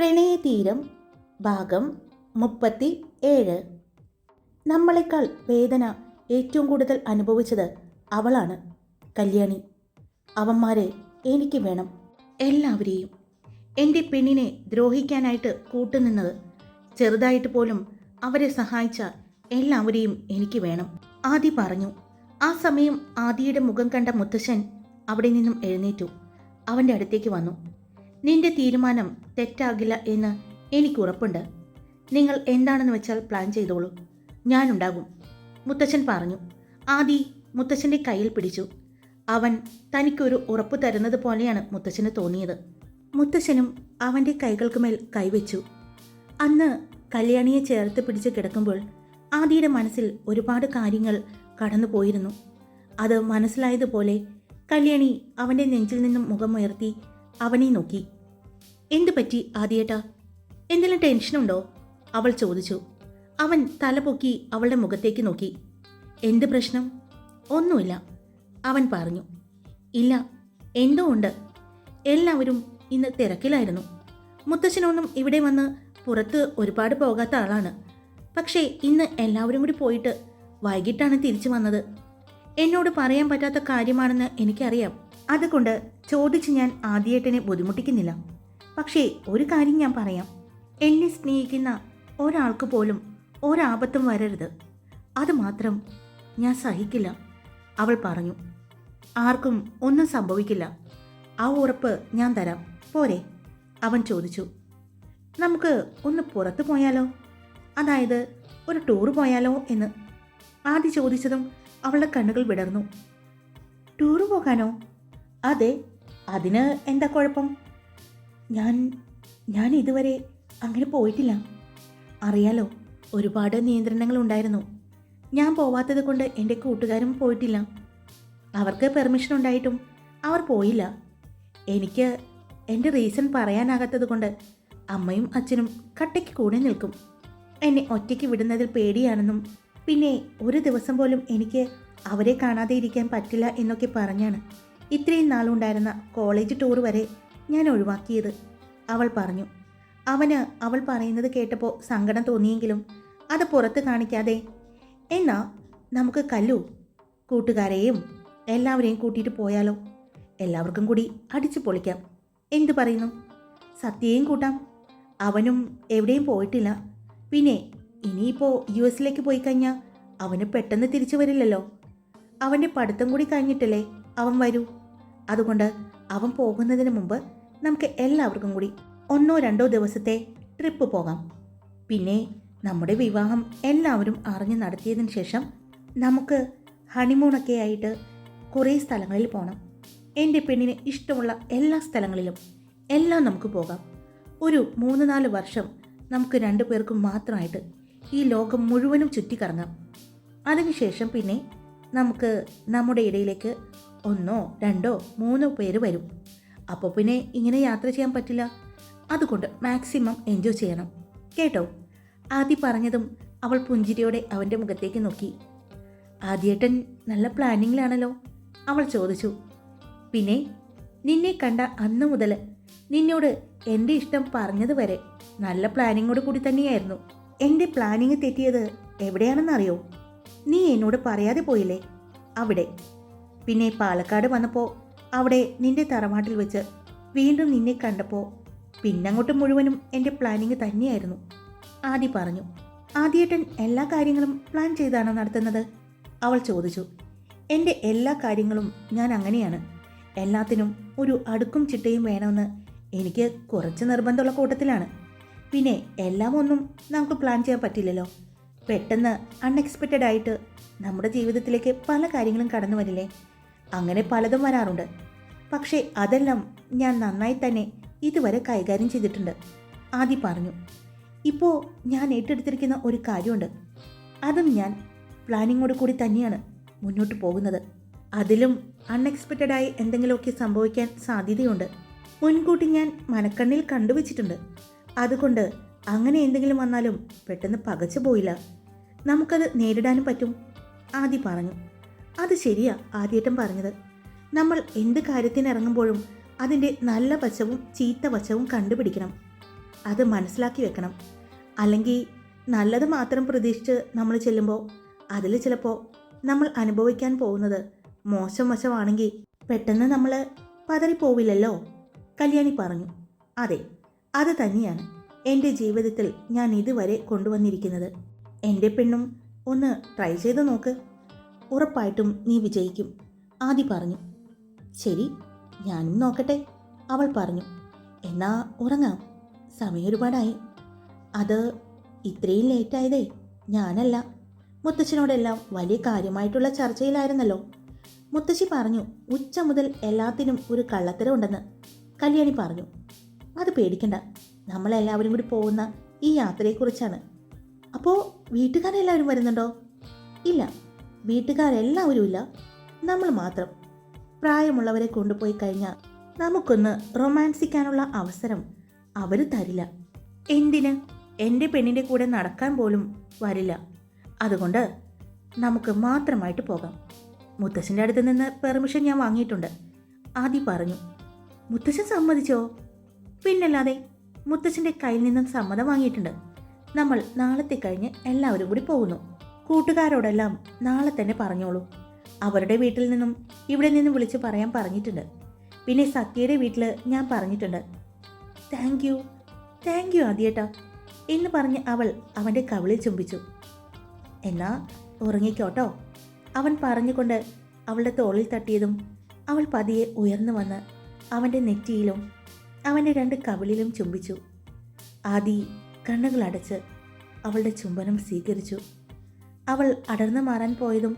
പ്രണയതീരം ഭാഗം മുപ്പത്തി ഏഴ് നമ്മളെക്കാൾ വേദന ഏറ്റവും കൂടുതൽ അനുഭവിച്ചത് അവളാണ് കല്യാണി. അവന്മാരെ എനിക്ക് വേണം എല്ലാവരെയും. എന്റെ പെണ്ണിനെ ദ്രോഹിക്കാനായിട്ട് കൂട്ടുനിന്നത് ചെറുതായിട്ട് പോലും അവരെ സഹായിച്ച എല്ലാവരെയും എനിക്ക് വേണം. ആദി പറഞ്ഞു ആ സമയം ആദിയുടെ മുഖം കണ്ട മുത്തശ്ശൻ അവിടെ നിന്നും എഴുന്നേറ്റു. അവന്റെ അടുത്തേക്ക് വന്നു. നിന്റെ തീരുമാനം തെറ്റാകില്ല എന്ന് എനിക്ക് ഉറപ്പുണ്ട്. നിങ്ങൾ എന്താണെന്ന് വെച്ചാൽ പ്ലാൻ ചെയ്തോളൂ. ഞാനുണ്ടാകും മുത്തച്ഛൻ പറഞ്ഞു. ആദി മുത്തച്ഛന്റെ കയ്യിൽ പിടിച്ചു. അവൻ തനിക്കൊരു ഉറപ്പ് തരുന്നത് പോലെയാണ് മുത്തച്ഛന് തോന്നിയത്. മുത്തച്ഛനും അവന്റെ കൈകൾക്കുമേൽ കൈവച്ചു അന്ന് കല്യാണിയെ ചേർത്ത് പിടിച്ച് കിടക്കുമ്പോൾ ആദിയുടെ മനസ്സിൽ ഒരുപാട് കാര്യങ്ങൾ കടന്നുപോയിരുന്നു അത് മനസ്സിലായതുപോലെ കല്യാണി അവന്റെ നെഞ്ചിൽ നിന്നും മുഖമുയർത്തി അവനെ നോക്കി. എന്തു പറ്റി ആദ്യേട്ടാ? എന്തെങ്കിലും ടെൻഷനുണ്ടോ അവൾ ചോദിച്ചു. അവൻ തലപൊക്കി അവളുടെ മുഖത്തേക്ക് നോക്കി. എന്ത് പ്രശ്നം? ഒന്നുമില്ല അവൻ പറഞ്ഞു. ഇല്ല എന്തോ ഉണ്ട്. എല്ലാവരും ഇന്ന് തിരക്കിലായിരുന്നു. മുത്തശ്ശനൊന്നും ഇവിടെ വന്ന് പുറത്ത് ഒരുപാട് പോകാത്ത ആളാണ്. പക്ഷേ ഇന്ന് എല്ലാവരും കൂടി പോയിട്ട് വൈകിട്ടാണ് തിരിച്ചു വന്നത്. എന്നോട് പറയാൻ പറ്റാത്ത കാര്യമാണെന്ന് എനിക്കറിയാം. അതുകൊണ്ട് ചോദിച്ച് ഞാൻ ആദ്യേട്ടനെ ബുദ്ധിമുട്ടിക്കുന്നില്ല. പക്ഷേ ഒരു കാര്യം ഞാൻ പറയാം. എന്നെ സ്നേഹിക്കുന്ന ഒരാൾക്ക് പോലും ഒരാപത്തും വരരുത്. അത് മാത്രം ഞാൻ സഹിക്കില്ല. അവൾ പറഞ്ഞു. ആർക്കും ഒന്നും സംഭവിക്കില്ല. ആ ഉറപ്പ് ഞാൻ തരാം. പോരെ. അവൻ ചോദിച്ചു. നമുക്ക് ഒന്ന് പുറത്തു പോയാലോ? അതായത് ഒരു ടൂർ പോയാലോ എന്ന്. ആദ്യ ചോദിച്ചതും അവളുടെ കണ്ണുകൾ വിടർന്നു. ടൂർ പോകാനോ? അതെ അതിന് എന്താ കുഴപ്പം? ഞാൻ ഞാൻ ഇതുവരെ അങ്ങനെ പോയിട്ടില്ല. അറിയാലോ ഒരുപാട് നിയന്ത്രണങ്ങൾ ഉണ്ടായിരുന്നു. ഞാൻ പോവാത്തത് കൊണ്ട് എന്റെ കൂട്ടുകാരും പോയിട്ടില്ല. അവർക്ക് പെർമിഷൻ ഉണ്ടായിട്ടും അവർ പോയില്ല. എനിക്ക് എന്റെ റീസൺ പറയാനാകാത്തത് കൊണ്ട് അമ്മയും അച്ഛനും കട്ടയ്ക്ക് കൂടെ നിൽക്കും. എന്നെ ഒറ്റയ്ക്ക് വിടുന്നതിൽ പേടിയാണെന്നും പിന്നെ ഒരു ദിവസം പോലും എനിക്ക് അവരെ കാണാതെ ഇരിക്കാൻ പറ്റില്ല എന്നൊക്കെ പറഞ്ഞാണ്. ഇത്രയും നാളുണ്ടായിരുന്ന കോളേജ് ടൂർ വരെ ഞാൻ ഒഴിവാക്കിയത്. അവൾ പറഞ്ഞു. അവന് അവൾ പറയുന്നത് കേട്ടപ്പോൾ സങ്കടം തോന്നിയെങ്കിലും അത് പുറത്ത് കാണിക്കാതെ എന്നാ നമുക്ക് കല്ലു കൂട്ടുകാരെയും എല്ലാവരെയും കൂട്ടിയിട്ട് പോയാലോ? എല്ലാവർക്കും കൂടി അടിച്ചു പൊളിക്കാം. എന്തു പറയുന്നു? സത്യയും കൂട്ടാം. അവനും എവിടെയും പോയിട്ടില്ല. പിന്നെ ഇനിയിപ്പോൾ യു എസിലേക്ക് പോയി കഴിഞ്ഞാൽ അവന് പെട്ടെന്ന് തിരിച്ചു വരില്ലല്ലോ. അവന്റെ പഠിത്തം കൂടി കഴിഞ്ഞിട്ടല്ലേ അവൻ വരൂ. അതുകൊണ്ട് അവൻ പോകുന്നതിന് മുമ്പ് നമുക്ക് എല്ലാവർക്കും കൂടി ഒന്നോ രണ്ടോ ദിവസത്തെ ട്രിപ്പ് പോകാം. പിന്നെ നമ്മുടെ വിവാഹം എല്ലാവരും അറിഞ്ഞു നടത്തിയതിന് ശേഷം നമുക്ക് ഹണിമൂണൊക്കെ ആയിട്ട് കുറേ സ്ഥലങ്ങളിൽ പോകണം എന്റെ പെണ്ണിന് ഇഷ്ടമുള്ള എല്ലാ സ്ഥലങ്ങളിലും എല്ലാം നമുക്ക് പോകാം. ഒരു മൂന്ന് നാല് വർഷം നമുക്ക് രണ്ടു പേർക്കും മാത്രമായിട്ട് ഈ ലോകം മുഴുവനും ചുറ്റിക്കറങ്ങാം. അതിനുശേഷം പിന്നെ നമുക്ക് നമ്മുടെ ഇടയിലേക്ക് ഒന്നോ രണ്ടോ മൂന്നോ പേര് വരും. അപ്പോൾ പിന്നെ ഇങ്ങനെ യാത്ര ചെയ്യാൻ പറ്റില്ല. അതുകൊണ്ട് മാക്സിമം എൻജോയ് ചെയ്യണം. കേട്ടോ? ആദി പറഞ്ഞതും അവൾ പുഞ്ചിരിയോടെ അവന്റെ മുഖത്തേക്ക് നോക്കി. ആദ്യേട്ടൻ നല്ല പ്ലാനിങ്ങിലാണല്ലോ? അവൾ ചോദിച്ചു. പിന്നെ നിന്നെ കണ്ട അന്നു മുതൽ നിന്നോട് എന്റെ ഇഷ്ടം പറഞ്ഞത് വരെ നല്ല പ്ലാനിങ്ങോട് കൂടി തന്നെയായിരുന്നു. എന്റെ പ്ലാനിങ് തെറ്റിയത് എവിടെയാണെന്നറിയോ? നീ എന്നോട് പറയാതെ പോയില്ലേ? അവിടെ പിന്നെ പാലക്കാട് വന്നപ്പോൾ അവിടെ നിന്റെ തറവാട്ടിൽ വെച്ച് വീണ്ടും നിന്നെ കണ്ടപ്പോൾ പിന്നങ്ങോട്ട് മുഴുവനും എന്റെ പ്ലാനിങ് തന്നെയായിരുന്നു. ആദി പറഞ്ഞു ആദ്യേട്ടൻ എല്ലാ കാര്യങ്ങളും പ്ലാൻ ചെയ്താണോ നടത്തുന്നത്? അവൾ ചോദിച്ചു എന്റെ എല്ലാ കാര്യങ്ങളും ഞാൻ അങ്ങനെയാണ്. എല്ലാത്തിനും ഒരു അടുക്കും ചിട്ടയും വേണമെന്ന് എനിക്ക് കുറച്ച് നിർബന്ധമുള്ള കൂട്ടത്തിലാണ്. പിന്നെ എല്ലാം ഒന്നും നമുക്ക് പ്ലാൻ ചെയ്യാൻ പറ്റില്ലല്ലോ. പെട്ടെന്ന് അൺഎക്സ്പെക്റ്റഡ് ആയിട്ട് നമ്മുടെ ജീവിതത്തിലേക്ക് പല കാര്യങ്ങളും കടന്നു വരില്ലേ? അങ്ങനെ പലതും വരാറുണ്ട്. പക്ഷേ അതെല്ലാം ഞാൻ നന്നായി തന്നെ ഇതുവരെ കൈകാര്യം ചെയ്തിട്ടുണ്ട്. ആദി പറഞ്ഞു ഇപ്പോൾ ഞാൻ ഏറ്റെടുത്തിരിക്കുന്ന ഒരു കാര്യമുണ്ട്. അതും ഞാൻ പ്ലാനിങ്ങോട് കൂടി തന്നെയാണ് മുന്നോട്ട് പോകുന്നത്. അതിലും അൺഎക്സ്പെക്റ്റഡായി എന്തെങ്കിലുമൊക്കെ സംഭവിക്കാൻ സാധ്യതയുണ്ട്. മുൻകൂട്ടി ഞാൻ മനക്കണ്ണിൽ കണ്ടുവച്ചിട്ടുണ്ട്. അതുകൊണ്ട് അങ്ങനെ എന്തെങ്കിലും വന്നാലും പെട്ടെന്ന് പകച്ചു പോയില്ല. നമുക്കത് നേരിടാനും പറ്റും ആദി പറഞ്ഞു. അത് ശരിയാ ആദ്യേട്ടൻ പറഞ്ഞത്. നമ്മൾ എന്ത് കാര്യത്തിന് ഇറങ്ങുമ്പോഴും അതിന്റെ നല്ല വശവും ചീത്ത വശവും കണ്ടുപിടിക്കണം. അത് മനസ്സിലാക്കി വെക്കണം. അല്ലെങ്കിൽ നല്ലത് മാത്രം പ്രതീക്ഷിച്ച് നമ്മൾ ചെല്ലുമ്പോൾ അതിൽ ചിലപ്പോൾ നമ്മൾ അനുഭവിക്കാൻ പോകുന്നത് മോശം വശമാണെങ്കിൽ പെട്ടെന്ന് നമ്മൾ പതറിപ്പോവില്ലല്ലോ? കല്യാണി പറഞ്ഞു. അതെ അത് തന്നെയാണ് എന്റെ ജീവിതത്തിൽ ഞാൻ ഇതുവരെ കൊണ്ടുവന്നിരിക്കുന്നത്. എന്റെ പെണ്ണും ഒന്ന് ട്രൈ ചെയ്ത് നോക്ക്. ഉറപ്പായിട്ടും നീ വിജയിക്കും. ആദി പറഞ്ഞു. ശരി ഞാനും നോക്കട്ടെ അവൾ പറഞ്ഞു. എന്നാ ഉറങ്ങാം. സമയം ഒരുപാടായി. അത് ഇത്രയും ലേറ്റായതേ ഞാനല്ല. മുത്തച്ഛനോടെല്ലാം വലിയ കാര്യമായിട്ടുള്ള ചർച്ചയിലായിരുന്നല്ലോ. മുത്തശ്ശി പറഞ്ഞു ഉച്ച മുതൽ എല്ലാത്തിനും ഒരു കള്ളത്തരം ഉണ്ടെന്ന്. കല്യാണി പറഞ്ഞു അത് പേടിക്കണ്ട. നമ്മളെല്ലാവരും കൂടി പോകുന്ന ഈ യാത്രയെക്കുറിച്ചാണ്. അപ്പോൾ വീട്ടുകാരെല്ലാവരും വരുന്നുണ്ടോ? ഇല്ല. വീട്ടുകാരെല്ലാവരും ഇല്ല നമ്മൾ മാത്രം. പ്രായമുള്ളവരെ കൊണ്ടുപോയി കഴിഞ്ഞാൽ നമുക്കൊന്ന് റൊമാൻസിക്കാനുള്ള അവസരം അവർ തരില്ല. എന്തിന്? എന്റെ പെണ്ണിന്റെ കൂടെ നടക്കാൻ പോലും വരില്ല. അതുകൊണ്ട് നമുക്ക് മാത്രമായിട്ട് പോകാം. മുത്തശ്ശന്റെ അടുത്ത് നിന്ന് പെർമിഷൻ ഞാൻ വാങ്ങിയിട്ടുണ്ട്. ആദി പറഞ്ഞു മുത്തശ്ശൻ സമ്മതിച്ചോ? പിന്നല്ലാതെ മുത്തശ്ശന്റെ കയ്യിൽ നിന്നും സമ്മതം വാങ്ങിയിട്ടുണ്ട്. നമ്മൾ നാളത്തെ കഴിഞ്ഞ് എല്ലാവരും കൂടി പോകുന്നു. കൂട്ടുകാരോടെല്ലാം നാളെ തന്നെ പറഞ്ഞോളൂ. അവരുടെ വീട്ടിൽ നിന്നും ഇവിടെ നിന്നും വിളിച്ച് പറയാൻ പറഞ്ഞിട്ടുണ്ട്. പിന്നെ സത്യയുടെ വീട്ടിൽ ഞാൻ പറഞ്ഞിട്ടുണ്ട്. താങ്ക് യു താങ്ക് യു ആദ്യേട്ടാ എന്ന് പറഞ്ഞ് അവൾ അവന്റെ കവിളിൽ ചുംബിച്ചു. എന്നാ ഉറങ്ങിക്കോട്ടോ. അവൻ പറഞ്ഞുകൊണ്ട് അവളുടെ തോളിൽ തട്ടിയതും അവൾ പതിയെ ഉയർന്നു വന്ന് അവന്റെ നെറ്റിയിലും അവന്റെ രണ്ട് കവിളിലും ചുംബിച്ചു. ആദി കണ്ണുകളടച്ച് അവളുടെ ചുംബനം സ്വീകരിച്ചു. അവൾ അടർന്നു മാറാൻ പോയതും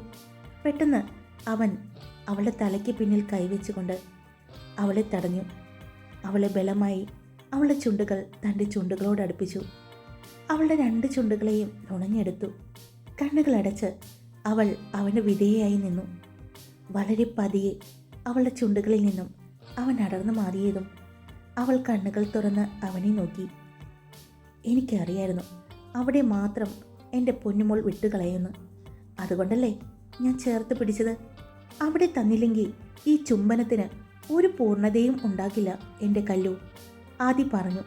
പെട്ടെന്ന് അവൻ അവളുടെ തലയ്ക്ക് പിന്നിൽ കൈവച്ചുകൊണ്ട് അവളെ തടഞ്ഞു. അവളെ ബലമായി അവളുടെ ചുണ്ടുകൾ തന്റെ ചുണ്ടുകളോട് അടുപ്പിച്ചു. അവളുടെ രണ്ട് ചുണ്ടുകളെയും നുണഞ്ഞെടുത്തു കണ്ണുകളടച്ച് അവൾ അവന്റെ വിധേയായി നിന്നു. വളരെ പതിയെ അവളുടെ ചുണ്ടുകളിൽ നിന്നും അവൻ അടർന്നു മാറിയതും അവൾ കണ്ണുകൾ തുറന്ന് അവനെ നോക്കി. എനിക്കറിയായിരുന്നു അവിടെ മാത്രം എന്റെ പൊന്നുമോൾ വിട്ടുകളയുന്നു. അതുകൊണ്ടല്ലേ ഞാൻ ചേർത്ത് പിടിച്ചത്? അവിടെ തന്നില്ലെങ്കിൽ ഈ ചുംബനത്തിന് ഒരു പൂർണതയും ഉണ്ടാകില്ല എന്റെ കല്ലു. ആദി പറഞ്ഞു.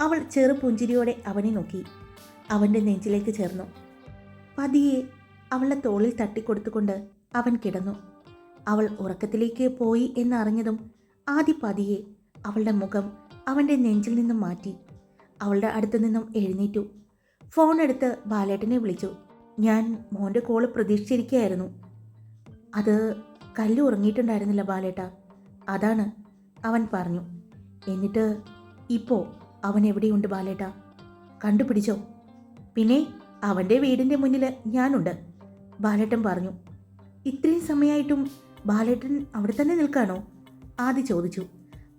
അവൾ ചെറുപുഞ്ചിരിയോടെ അവനെ നോക്കി. അവന്റെ നെഞ്ചിലേക്ക് ചേർന്നു. പതിയെ അവളുടെ തോളിൽ തട്ടിക്കൊടുത്തുകൊണ്ട് അവൻ കിടന്നു. അവൾ ഉറക്കത്തിലേക്ക് പോയി എന്നറിഞ്ഞതും ആദി പതിയെ അവളുടെ മുഖം അവന്റെ നെഞ്ചിൽ നിന്നും മാറ്റി അവളുടെ അടുത്തു നിന്നും എഴുന്നേറ്റു. ഫോൺ എടുത്ത് ബാലേട്ടനെ വിളിച്ചു. ഞാൻ മോന്റെ കോൾ പ്രതീക്ഷിച്ചിരിക്കുകയായിരുന്നു. അത് കല്ല് ഉറങ്ങിയിട്ടുണ്ടായിരുന്നില്ല ബാലേട്ട. അതാണ് അവൻ പറഞ്ഞു. എന്നിട്ട് ഇപ്പോൾ അവൻ എവിടെയുണ്ട് ബാലേട്ട? കണ്ടുപിടിച്ചോ. പിന്നെ അവന്റെ വീടിന്റെ മുന്നിൽ ഞാനുണ്ട്. ബാലേട്ടൻ പറഞ്ഞു. ഇത്രയും സമയമായിട്ടും ബാലേട്ടൻ അവിടെ തന്നെ നിൽക്കാണോ? ആദ്യം ചോദിച്ചു.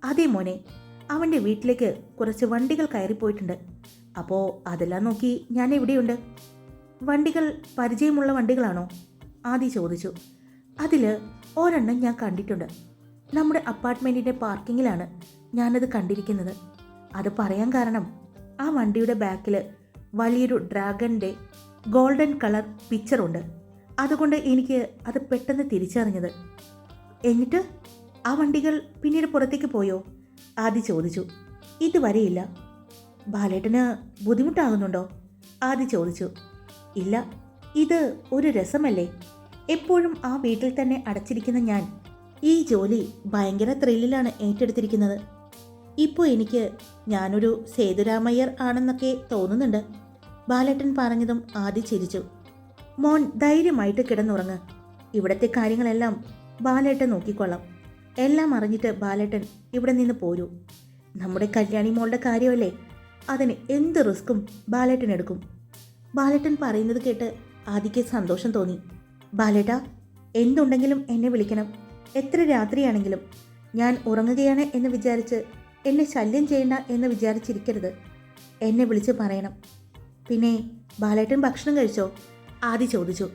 അതേ മോനെ അവന്റെ വീട്ടിലേക്ക് കുറച്ച് വണ്ടികൾ കയറിപ്പോയിട്ടുണ്ട്. അപ്പോൾ അതെല്ലാം നോക്കി ഞാൻ എവിടെയുണ്ട്? വണ്ടികൾ പരിചയമുള്ള വണ്ടികളാണോ? ആദി ചോദിച്ചു. അതിൽ ഒരെണ്ണം ഞാൻ കണ്ടിട്ടുണ്ട്. നമ്മുടെ അപ്പാർട്ട്മെന്റിന്റെ പാർക്കിങ്ങിലാണ് ഞാനത് കണ്ടിരിക്കുന്നത്. അത് പറയാൻ കാരണം ആ വണ്ടിയുടെ ബാക്കിൽ വലിയൊരു ഡ്രാഗന്റെ ഗോൾഡൻ കളർ പിക്ചറുണ്ട് അതുകൊണ്ട് എനിക്ക് അത് പെട്ടെന്ന് തിരിച്ചറിഞ്ഞത്. എന്നിട്ട് ആ വണ്ടികൾ പിന്നീട് പുറത്തേക്ക് പോയോ? ആദി ചോദിച്ചു. ഇതുവരെയില്ല. ബാലേട്ടന് ബുദ്ധിമുട്ടാകുന്നുണ്ടോ? ആദ്യ ചോദിച്ചു. ഇല്ല ഇത് ഒരു രസമല്ലേ? എപ്പോഴും ആ വീട്ടിൽ തന്നെ അടച്ചിരിക്കുന്ന ഞാൻ ഈ ജോലി ഭയങ്കര ത്രില്ലിലാണ് ഏറ്റെടുത്തിരിക്കുന്നത്. ഇപ്പോൾ എനിക്ക് ഞാനൊരു സേതുരാമയ്യർ ആണെന്നൊക്കെ തോന്നുന്നുണ്ട്. ബാലേട്ടൻ പറഞ്ഞതും ആദി ചിരിച്ചു. മോൻ ധൈര്യമായിട്ട് കിടന്നുറങ്ങ്. ഇവിടത്തെ കാര്യങ്ങളെല്ലാം ബാലേട്ടൻ നോക്കിക്കൊള്ളാം. എല്ലാം അറിഞ്ഞിട്ട് ബാലേട്ടൻ ഇവിടെ നിന്ന് പോരൂ. നമ്മുടെ കല്യാണി മോളുടെ കാര്യമല്ലേ? അതിന് എന്ത് റിസ്ക്കും ബാലേട്ടൻ എടുക്കും? ബാലേട്ടൻ പറയുന്നത് കേട്ട് ആദിക്ക് സന്തോഷം തോന്നി. ബാലേട്ട എന്തുണ്ടെങ്കിലും എന്നെ വിളിക്കണം. എത്ര രാത്രിയാണെങ്കിലും ഞാൻ ഉറങ്ങുകയാണ് എന്ന് വിചാരിച്ച് എന്നെ ശല്യം ചെയ്യണ്ട എന്ന് വിചാരിച്ചിരിക്കരുത്. എന്നെ വിളിച്ച് പറയണം. പിന്നെ ബാലേട്ടൻ ഭക്ഷണം കഴിച്ചോ? ആദി ചോദിച്ചു.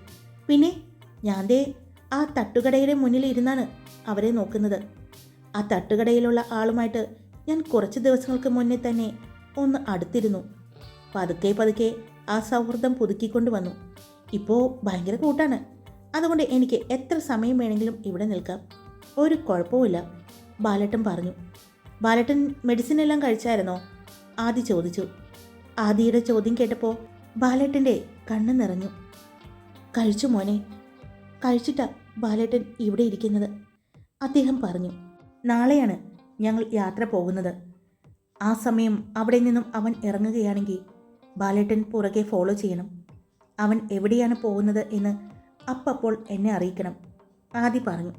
പിന്നെ ഞാൻ ദേ ആ തട്ടുകടയുടെ മുന്നിൽ ഇരുന്നാണ് അവരെ നോക്കുന്നത്. ആ തട്ടുകടയിലുള്ള ആളുമായിട്ട് ഞാൻ കുറച്ച് ദിവസങ്ങൾക്ക് മുന്നേ തന്നെ ഒന്ന് അടുത്തിരുന്നു. പതുക്കെ പതുക്കെ ആ സൗഹൃദം പുതുക്കിക്കൊണ്ട് വന്നു. ഇപ്പോൾ ഭയങ്കര കൂട്ടാണ്. അതുകൊണ്ട് എനിക്ക് എത്ര സമയം വേണമെങ്കിലും ഇവിടെ നിൽക്കാം. ഒരു കുഴപ്പവുമില്ല ബാലട്ടൻ പറഞ്ഞു. ബാലട്ടൻ മെഡിസിൻ എല്ലാം കഴിച്ചായിരുന്നോ? ആദി ചോദിച്ചു. ആദിയുടെ ചോദ്യം കേട്ടപ്പോൾ ബാലേട്ടന്റെ കണ്ണ് നിറഞ്ഞു. കഴിച്ചു മോനെ. കഴിച്ചിട്ടാ ബാലേട്ടൻ ഇവിടെ ഇരിക്കുന്നത് അദ്ദേഹം പറഞ്ഞു. നാളെയാണ് ഞങ്ങൾ യാത്ര പോകുന്നത്. ആ സമയം അവിടെ നിന്നും അവൻ ഇറങ്ങുകയാണെങ്കിൽ ബാലേട്ടൻ പുറകെ ഫോളോ ചെയ്യണം. അവൻ എവിടെയാണ് പോകുന്നത് എന്ന് അപ്പപ്പോൾ എന്നെ അറിയിക്കണം. ആദി പറഞ്ഞു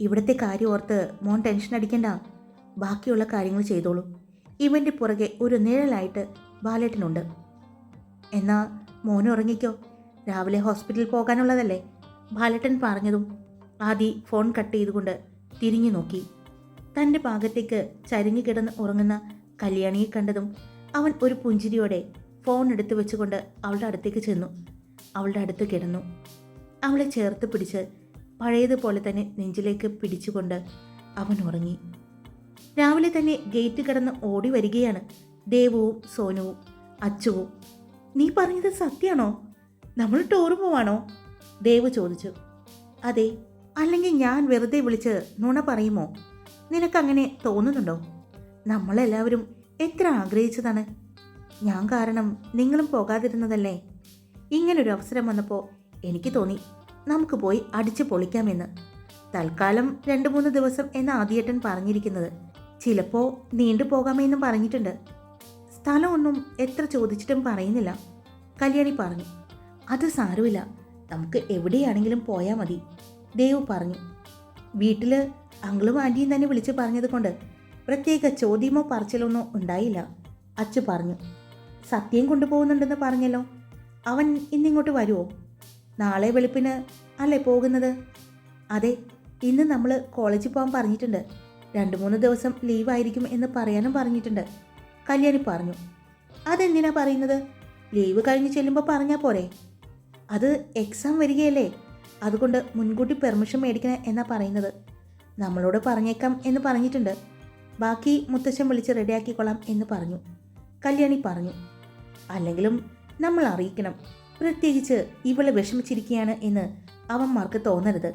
ഇവിടുത്തെ കാര്യം ഓർത്ത് മോൻ ടെൻഷൻ അടിക്കണ്ട. ബാക്കിയുള്ള കാര്യങ്ങൾ ചെയ്തോളൂ. ഇവന്റെ പുറകെ ഒരു നിഴലായിട്ട് ബാലേട്ടനുണ്ട്. എന്നാൽ മോൻ ഉറങ്ങിക്കോ. രാവിലെ ഹോസ്പിറ്റലിൽ പോകാനുള്ളതല്ലേ? ബാലേട്ടൻ പറഞ്ഞതും ആദി ഫോൺ കട്ട് ചെയ്തുകൊണ്ട് തിരിഞ്ഞു നോക്കി. തന്റെ ഭാഗത്തേക്ക് ചരിഞ്ഞു കിടന്ന് ഉറങ്ങുന്ന കല്യാണിയെ കണ്ടതും അവൻ ഒരു പുഞ്ചിരിയോടെ ഫോൺ എടുത്തു വെച്ചുകൊണ്ട് അവളുടെ അടുത്തേക്ക് ചെന്നു. അവളുടെ അടുത്ത് കിടന്നു. അവളെ ചേർത്ത് പിടിച്ച് പഴയതുപോലെ തന്നെ നെഞ്ചിലേക്ക് പിടിച്ചുകൊണ്ട് അവൻ ഉറങ്ങി. രാവിലെ തന്നെ ഗേറ്റ് കടന്ന് ഓടി വരികയാണ് ദേവുവും സോനുവും അച്ചുവും. നീ പറഞ്ഞത് സത്യാണോ നമ്മൾ ടൂർ പോവാണോ? ദേവ് ചോദിച്ചു. അതെ അല്ലെങ്കിൽ ഞാൻ വെറുതെ വിളിച്ച് നുണ പറയുമോ? നിനക്കങ്ങനെ തോന്നുന്നുണ്ടോ? നമ്മളെല്ലാവരും എത്ര ആഗ്രഹിച്ചതാണ്? ഞാൻ കാരണം നിങ്ങളും പോകാതിരുന്നതല്ലേ? ഇങ്ങനൊരു അവസരം വന്നപ്പോൾ എനിക്ക് തോന്നി നമുക്ക് പോയി അടിച്ചു പൊളിക്കാമെന്ന്. തൽക്കാലം രണ്ട് മൂന്ന് ദിവസം എന്ന് ആദ്യേട്ടൻ പറഞ്ഞിരിക്കുന്നത് ചിലപ്പോൾ നീണ്ടു പോകാമെന്നും പറഞ്ഞിട്ടുണ്ട്. സ്ഥലമൊന്നും എത്ര ചോദിച്ചിട്ടും പറയുന്നില്ല. കല്യാണി പറഞ്ഞു അത് സാരമില്ല. നമുക്ക് എവിടെയാണെങ്കിലും പോയാൽ മതി. ദേവ് പറഞ്ഞു വീട്ടിൽ അങ്കിളും ആന്റിയും തന്നെ വിളിച്ച് പറഞ്ഞത് കൊണ്ട് പ്രത്യേക ചോദ്യമോ പറച്ചിലൊന്നോ ഉണ്ടായില്ല. അച്ചു പറഞ്ഞു സത്യം കൊണ്ടുപോകുന്നുണ്ടെന്ന് പറഞ്ഞല്ലോ. അവൻ ഇന്നിങ്ങോട്ട് വരുമോ നാളെ വെളുപ്പിന് അല്ലേ പോകുന്നത്? അതെ ഇന്ന് നമ്മൾ കോളേജിൽ പോകാൻ പറഞ്ഞിട്ടുണ്ട്. രണ്ട് മൂന്ന് ദിവസം ലീവായിരിക്കും എന്ന് പറയാനും പറഞ്ഞിട്ടുണ്ട് കല്യാണി പറഞ്ഞു. അതെന്തിനാ പറയുന്നത്? ലീവ് കഴിഞ്ഞ് ചെല്ലുമ്പോൾ പറഞ്ഞാൽ പോരെ. അത് എക്സാം വരികയല്ലേ. അതുകൊണ്ട് മുൻകൂട്ടി പെർമിഷൻ മേടിക്കണം എന്നാ പറയുന്നത്. നമ്മളോട് പറഞ്ഞേക്കാം എന്ന് പറഞ്ഞിട്ടുണ്ട്. ബാക്കി മുത്തശ്ശൻ വിളിച്ച് റെഡിയാക്കിക്കൊള്ളാം എന്ന് പറഞ്ഞു. കല്യാണി പറഞ്ഞു അല്ലെങ്കിലും നമ്മൾ അറിയിക്കണം. പ്രത്യേകിച്ച് ഇവളെ വിഷമിച്ചിരിക്കുകയാണ് എന്ന് അവന്മാർക്ക് തോന്നരുത്.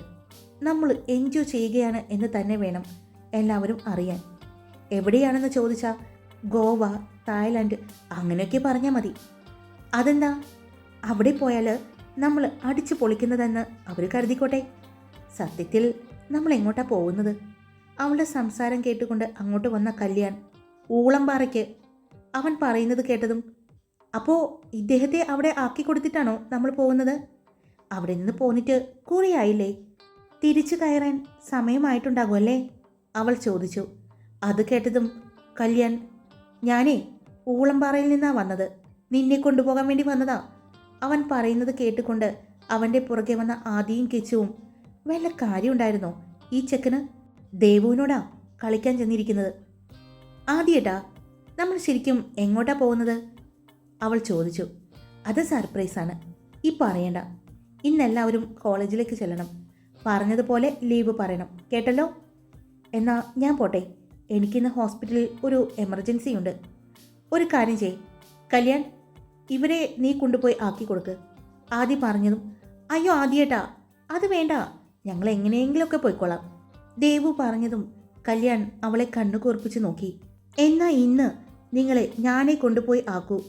നമ്മൾ എൻജോയ് ചെയ്യുകയാണ് എന്ന് തന്നെ വേണം എല്ലാവരും അറിയാൻ. എവിടെയാണെന്ന് ചോദിച്ചാൽ ഗോവ തായ്ലാൻഡ് അങ്ങനെയൊക്കെ പറഞ്ഞാൽ മതി. അതെന്താ? അവിടെ പോയാൽ നമ്മൾ അടിച്ചു പൊളിക്കുന്നതെന്ന് അവർ കരുതിക്കോട്ടെ? സത്യത്തിൽ നമ്മൾ എങ്ങോട്ടാണ് പോകുന്നത്? അവളുടെ സംസാരം കേട്ടുകൊണ്ട് അങ്ങോട്ട് വന്ന കല്യാൺ ഊളംപാറയ്ക്ക് അവൻ പറയുന്നത് കേട്ടതും അപ്പോൾ ഇദ്ദേഹത്തെ അവിടെ ആക്കി കൊടുത്തിട്ടാണോ നമ്മൾ പോകുന്നത്? അവിടെ നിന്ന് പോന്നിട്ട് കുറേയായില്ലേ? തിരിച്ചു കയറാൻ സമയമായിട്ടുണ്ടാകുമല്ലേ? അവൾ ചോദിച്ചു. അത് കേട്ടതും കല്യാൺ ഞാനേ ഊളംപാറയിൽ നിന്നാണ് വന്നത്. നിന്നെ കൊണ്ടുപോകാൻ വേണ്ടി വന്നതാ. അവൻ പറയുന്നത് കേട്ടുകൊണ്ട് അവന്റെ പുറകെ വന്ന ആദിയും കിച്ചുവും വല്ല കാര്യമുണ്ടായിരുന്നോ? ഈ ചെക്കന് ദേവുവിനോടാ കളിക്കാൻ ചെന്നിരിക്കുന്നത്. ആദ്യേട്ടാ നമ്മൾ ശരിക്കും എങ്ങോട്ടാ പോകുന്നത്? അവൾ ചോദിച്ചു. അത് സർപ്രൈസാണ്. ഇപ്പം അറിയണ്ട ഇന്നെല്ലാവരും കോളേജിലേക്ക് ചെല്ലണം. പറഞ്ഞതുപോലെ ലീവ് പറയണം. കേട്ടല്ലോ? എന്നാൽ ഞാൻ പോട്ടെ. എനിക്കിന്ന് ഹോസ്പിറ്റലിൽ ഒരു എമർജൻസി ഉണ്ട്. ഒരു കാര്യം ചെയ് കല്യാൺ ഇവരെ നീ കൊണ്ടുപോയി ആക്കി കൊടുക്ക്. ആദ്യം പറഞ്ഞതും അയ്യോ ആദ്യേട്ടാ അത് വേണ്ട. ഞങ്ങൾ എങ്ങനെയെങ്കിലുമൊക്കെ പോയിക്കോളാം. ദേവു പറഞ്ഞതും കല്യാൺ അവളെ കണ്ണു കോർപ്പിച്ചു നോക്കി. എന്നാ ഇന്ന് നിങ്ങളെ ഞാനെ കൊണ്ടുപോയി ആക്കൂ.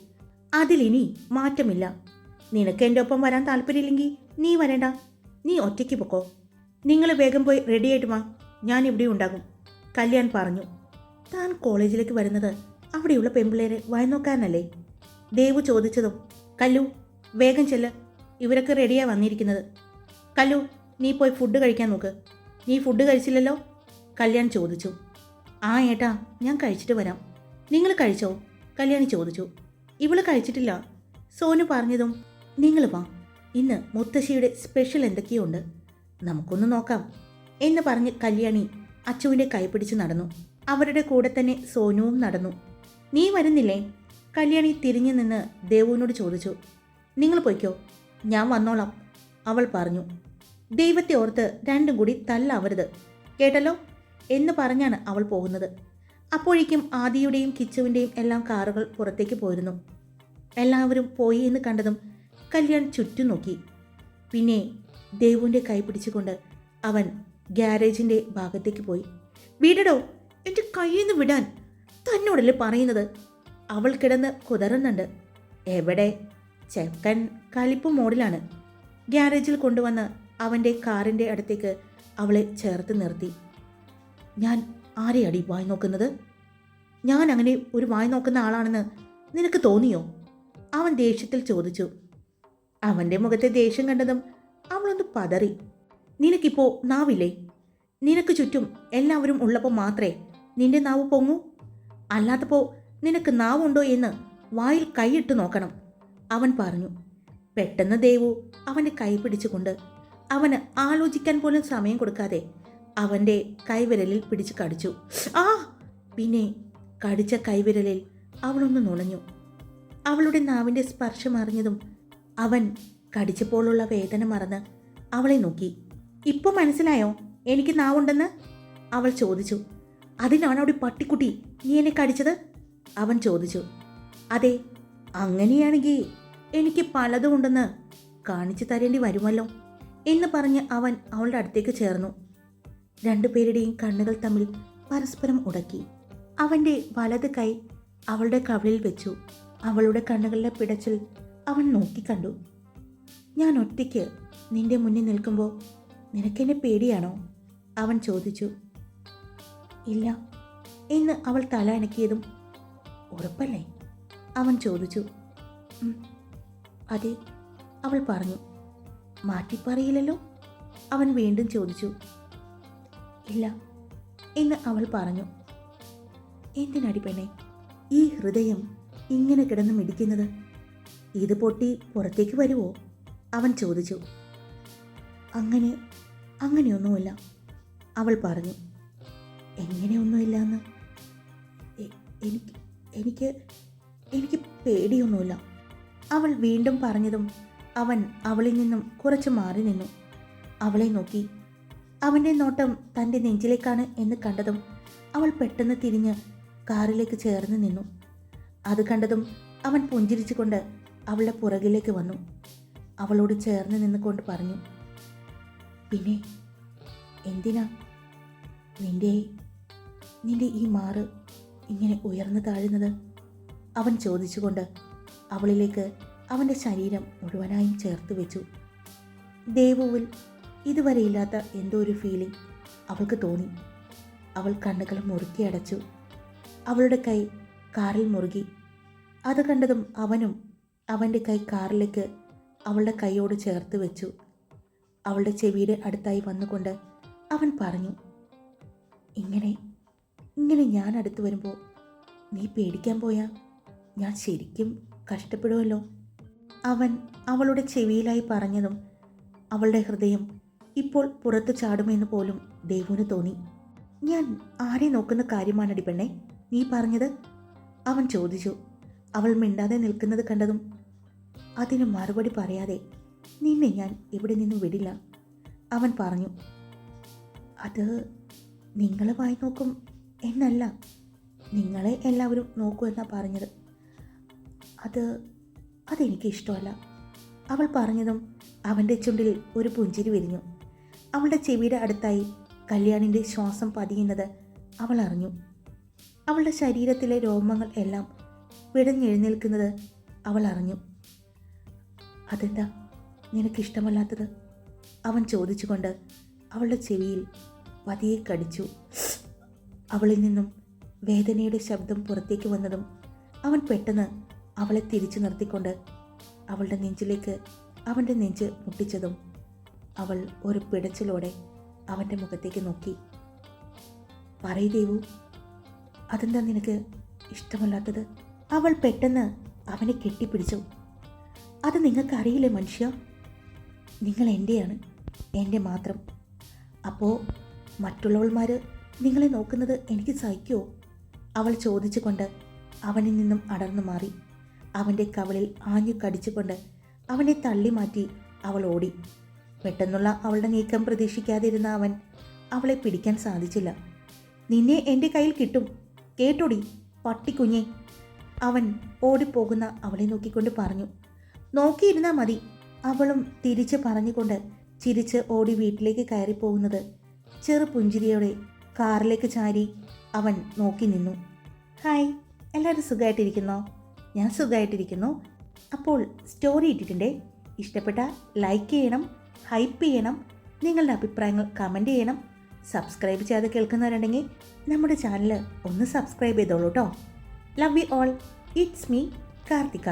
അതിലിനി മാറ്റമില്ല. നിനക്ക് എന്റെ ഒപ്പം വരാൻ താല്പര്യമില്ലെങ്കിൽ നീ വരണ്ട. നീ ഒറ്റയ്ക്ക് പൊക്കോ. നിങ്ങൾ വേഗം പോയി റെഡിയായിട്ട് വാ. ഞാൻ ഇവിടെ ഉണ്ടാകും. കല്യാൺ പറഞ്ഞു. താൻ കോളേജിലേക്ക് വരുന്നത് അവിടെയുള്ള പെമ്പിള്ളേരെ വായനോക്കാരനല്ലേ ദേവു ചോദിച്ചതും കല്ലു വേഗം ചെല്ല്. ഇവരൊക്കെ റെഡിയാ വന്നിരിക്കുന്നത്. കല്ലു നീ പോയി ഫുഡ് കഴിക്കാൻ നോക്ക്. നീ ഫുഡ് കഴിച്ചില്ലല്ലോ? കല്യാൺ ചോദിച്ചു. ആ ഏട്ടാ ഞാൻ കഴിച്ചിട്ട് വരാം. നിങ്ങൾ കഴിച്ചോ? കല്യാണി ചോദിച്ചു. ഇവൾ കഴിച്ചിട്ടില്ല. സോനു പറഞ്ഞതും നിങ്ങൾ വാ. ഇന്ന് മുത്തശ്ശിയുടെ സ്പെഷ്യൽ എന്തൊക്കെയോ ഉണ്ട് നമുക്കൊന്ന് നോക്കാം. എന്ന് പറഞ്ഞ് കല്യാണി അച്ചുവിന്റെ കൈപിടിച്ച് നടന്നു. അവരുടെ കൂടെ തന്നെ സോനുവും നടന്നു. നീ വരുന്നില്ലേ? കല്യാണി തിരിഞ്ഞു നിന്ന് ദേവുവിനോട് ചോദിച്ചു. നിങ്ങൾ പൊയ്ക്കോ. ഞാൻ വന്നോളാം. അവൾ പറഞ്ഞു. ദൈവത്തെ ഓർത്ത് രണ്ടും കൂടി തല്ലാവരുത്. കേട്ടല്ലോ? എന്ന് പറഞ്ഞാണ് അവൾ പോകുന്നത്. അപ്പോഴേക്കും ആദിയുടെയും കിച്ചുവിന്റെയും എല്ലാം കാറുകൾ പുറത്തേക്ക് പോയിരുന്നു. എല്ലാവരും പോയി എന്ന് കണ്ടതും കല്യാൺ ചുറ്റും നോക്കി. പിന്നെ ദേവുവിന്റെ കൈ പിടിച്ചുകൊണ്ട് അവൻ ഗ്യാരേജിന്റെ ഭാഗത്തേക്ക് പോയി. വിടടോ എന്റെ കയ്യിൽ നിന്ന് വിടാൻ തന്നോടല്ലേ പറയുന്നത്? അവൾ കിടന്ന് കുതറുന്നുണ്ട്. എവിടെ? ചെക്കൻ കലിപ്പ് മോഡിലാണ്. ഗ്യാരേജിൽ കൊണ്ടുവന്ന് അവന്റെ കാറിന്റെ അടുത്തേക്ക് അവളെ ചേർത്ത് നിർത്തി. ഞാൻ ആരെയടി വായി നോക്കുന്നത്? ഞാൻ അങ്ങനെ ഒരു വായി നോക്കുന്ന ആളാണെന്ന് നിനക്ക് തോന്നിയോ? അവൻ ദേഷ്യത്തിൽ ചോദിച്ചു. അവന്റെ മുഖത്തെ ദേഷ്യം കണ്ടതും അവളൊന്ന് പതറി. നിനക്കിപ്പോൾ നാവില്ലേ? നിനക്ക് ചുറ്റും എല്ലാവരും ഉള്ളപ്പോൾ മാത്രമേ നിന്റെ നാവ് പൊങ്ങൂ? അല്ലാത്തപ്പോൾ നിനക്ക് നാവുണ്ടോ എന്ന് വായിൽ കൈയിട്ട് നോക്കണം അവൻ പറഞ്ഞു. പെട്ടെന്ന് ദേവു അവന്റെ കൈ പിടിച്ചുകൊണ്ട് അവന് ആലോചിക്കാൻ പോലും സമയം കൊടുക്കാതെ അവന്റെ കൈവിരലിൽ പിടിച്ച് കടിച്ചു. ആ പിന്നെ കടിച്ച കൈവിരലിൽ അവളൊന്ന് നുണഞ്ഞു. അവളുടെ നാവിന്റെ സ്പർശം അറിഞ്ഞതും അവൻ കടിച്ചപ്പോഴുള്ള വേദന മറന്ന് അവളെ നോക്കി. ഇപ്പൊ മനസ്സിലായോ എനിക്ക് നാവുണ്ടെന്ന്? അവൾ ചോദിച്ചു. അതിനാണ് അവിടെ പട്ടിക്കുട്ടി നീ എന്നെ കടിച്ചത്? അവൻ ചോദിച്ചു. അതെ അങ്ങനെയാണെങ്കിൽ എനിക്ക് പലതും ഉണ്ടെന്ന് കാണിച്ചു തരേണ്ടി വരുമല്ലോ. എന്ന് പറഞ്ഞ് അവൻ അവളുടെ അടുത്തേക്ക് ചേർന്നു. രണ്ടുപേരുടെയും കണ്ണുകൾ തമ്മിൽ പരസ്പരം ഉടക്കി. അവന്റെ വലത് കൈ അവളുടെ കവിളിൽ വെച്ചു. അവളുടെ കണ്ണുകളിലെ പിടച്ചിൽ അവൻ നോക്കിക്കണ്ടു ഞാൻ ഒറ്റയ്ക്ക് നിന്റെ മുന്നിൽ നിൽക്കുമ്പോൾ നിനക്കെന്നെ പേടിയാണോ? അവൻ ചോദിച്ചു. ഇല്ല എന്ന് അവൾ തല അനക്കിയതും ഉറപ്പല്ലേ? അവൻ ചോദിച്ചു. "ഉം, അതെ അവൾ പറഞ്ഞു. മാറ്റിപ്പറയില്ലല്ലോ? അവൻ വീണ്ടും ചോദിച്ചു. ഇല്ല എന്ന് അവൾ പറഞ്ഞു. എന്തിനടി പെണ്ണെ ഈ ഹൃദയം ഇങ്ങനെ കിടന്ന് മിടിക്കുന്നത്? ഇത് പൊട്ടി പുറത്തേക്ക് വരുമോ അവൻ ചോദിച്ചു. അങ്ങനെ അങ്ങനെയൊന്നുമില്ല അവൾ പറഞ്ഞു. എങ്ങനെയൊന്നുമില്ല എന്ന് എനിക്ക് എനിക്ക് എനിക്ക് പേടിയൊന്നുമില്ല. അവൾ വീണ്ടും പറഞ്ഞതും അവൻ അവളിൽ നിന്നും കുറച്ച് മാറി നിന്നു. അവളെ നോക്കി. അവന്റെ നോട്ടം തന്റെ നെഞ്ചിലേക്കാണ് എന്ന് കണ്ടതും അവൾ പെട്ടെന്ന് തിരിഞ്ഞ് കാറിലേക്ക് ചേർന്ന് നിന്നു. അത് കണ്ടതും അവൻ പുഞ്ചിരിച്ചുകൊണ്ട് അവളുടെ പുറകിലേക്ക് വന്നു. അവളോട് ചേർന്ന് നിന്നുകൊണ്ട് പറഞ്ഞു പിന്നെ എന്തിനാ നിന്റെ നിന്റെ ഈ മാറ് ഇങ്ങനെ ഉയർന്നു താഴുന്നത്? അവൻ ചോദിച്ചുകൊണ്ട് അവളിലേക്ക് അവന്റെ ശരീരം മുഴുവനായും ചേർത്ത് വെച്ചു. ദേവുവിൽ ഇതുവരെ ഇല്ലാത്ത എന്തോ ഒരു ഫീലിംഗ് അവൾക്ക് തോന്നി. അവൾ കണ്ണുകൾ മുറുക്കി അടച്ചു. അവളുടെ കൈ കാറിൽ മുറുകി. അത് കണ്ടതും അവനും അവന്റെ കൈ കാറിലേക്ക് അവളുടെ കൈയോട് ചേർത്ത് വെച്ചു. അവളുടെ ചെവിയുടെ അടുത്തായി വന്നുകൊണ്ട് അവൻ പറഞ്ഞു ഇങ്ങനെ ഇങ്ങനെ ഞാൻ അടുത്ത് വരുമ്പോൾ നീ പേടിക്കാൻ പോയാ? ഞാൻ ശരിക്കും കഷ്ടപ്പെടുമല്ലോ അവൻ അവളുടെ ചെവിയിലായി പറഞ്ഞതും അവളുടെ ഹൃദയം ഇപ്പോൾ പുറത്തു ചാടുമെന്ന് പോലും ദേവുവിന് തോന്നി. ഞാൻ ആരെ നോക്കുന്ന കാര്യമാണടി പെണ്ണെ? നീ പറഞ്ഞത്? അവൻ ചോദിച്ചു. അവൾ മിണ്ടാതെ നിൽക്കുന്നത് കണ്ടതും അതിന് മറുപടി പറയാതെ നിന്നെ ഞാൻ ഇവിടെ നിന്നും വിടില്ല. അവൻ പറഞ്ഞു അത് നിങ്ങളെ വായി നോക്കും എന്നല്ല. നിങ്ങളെ എല്ലാവരും നോക്കൂ എന്നാണ് പറഞ്ഞത്. അത് അതെനിക്ക് ഇഷ്ടമല്ല അവൾ പറഞ്ഞതും അവന്റെ ചുണ്ടിൽ ഒരു പുഞ്ചിരി വിരിഞ്ഞു. അവളുടെ ചെവിയുടെ അടുത്തായി കല്യാണിന്റെ ശ്വാസം പതിയുന്നത് അവൾ അറിഞ്ഞു. അവളുടെ ശരീരത്തിലെ രോമങ്ങൾ എല്ലാം വിടഞ്ഞെഴുന്നേൽക്കുന്നത് അവൾ അറിഞ്ഞു. അതെന്താ? നിനക്കിഷ്ടമല്ലാത്തത്? അവൻ ചോദിച്ചുകൊണ്ട് അവളുടെ ചെവിയിൽ പതിയെ കടിച്ചു. അവളിൽ നിന്നും വേദനയുടെ ശബ്ദം പുറത്തേക്ക് വന്നതും അവൻ പെട്ടെന്ന് അവളെ തിരിച്ചു നിർത്തിക്കൊണ്ട് അവളുടെ നെഞ്ചിലേക്ക് അവന്റെ നെഞ്ച് മുട്ടിച്ചതും അവൾ ഒരു പിടച്ചിലോടെ അവന്റെ മുഖത്തേക്ക് നോക്കി. പറയ ദേവു അതെന്താ നിനക്ക് ഇഷ്ടമല്ലാത്തത്? അവൾ പെട്ടെന്ന് അവനെ കെട്ടിപ്പിടിച്ചു. അത് നിങ്ങൾക്കറിയില്ലേ മനുഷ്യ? നിങ്ങൾ എന്റെയാണ് എന്റെ മാത്രം. അപ്പോൾ മറ്റുള്ളവന്മാർ നിങ്ങളെ നോക്കുന്നത് എനിക്ക് സഹിക്കുമോ അവൾ ചോദിച്ചുകൊണ്ട് അവനിൽ നിന്നും അടർന്നു മാറി. അവന്റെ കവളിൽ ആഞ്ഞു കടിച്ചുകൊണ്ട് അവനെ തള്ളി മാറ്റി അവൾ ഓടി. പെട്ടെന്നുള്ള അവളുടെ നീക്കം പ്രതീക്ഷിക്കാതിരുന്ന അവൻ അവളെ പിടിക്കാൻ സാധിച്ചില്ല. നിന്നെ എന്റെ കയ്യിൽ കിട്ടും. കേട്ടോടി പട്ടിക്കുഞ്ഞെ. അവൻ ഓടിപ്പോകുന്ന അവളെ നോക്കിക്കൊണ്ട് പറഞ്ഞു. നോക്കിയിരുന്നാൽ മതി അവളും തിരിച്ച് പറഞ്ഞുകൊണ്ട് ചിരിച്ച് ഓടി വീട്ടിലേക്ക് കയറിപ്പോകുന്നത് ചെറു പുഞ്ചിരിയോടെ കാറിലേക്ക് ചാരി അവൻ നോക്കി നിന്നു. ഹായ് എല്ലാവരും സുഖമായിട്ടിരിക്കുന്നോ? ഞാൻ സുഖമായിട്ടിരിക്കുന്നു അപ്പോൾ സ്റ്റോറി ഇട്ടിട്ടുണ്ടേ. ഇഷ്ടപ്പെട്ട ലൈക്ക് ചെയ്യണം ഹൈപ്പ് ചെയ്യണം നിങ്ങളുടെ അഭിപ്രായങ്ങൾ കമന്റ് ചെയ്യണം. സബ്സ്ക്രൈബ് ചെയ്യാതെ കേൾക്കുന്നവരുണ്ടെങ്കിൽ നമ്മുടെ ചാനൽ ഒന്ന് സബ്സ്ക്രൈബ് ചെയ്തോളൂ കേട്ടോ. Love you all it's me Karthika.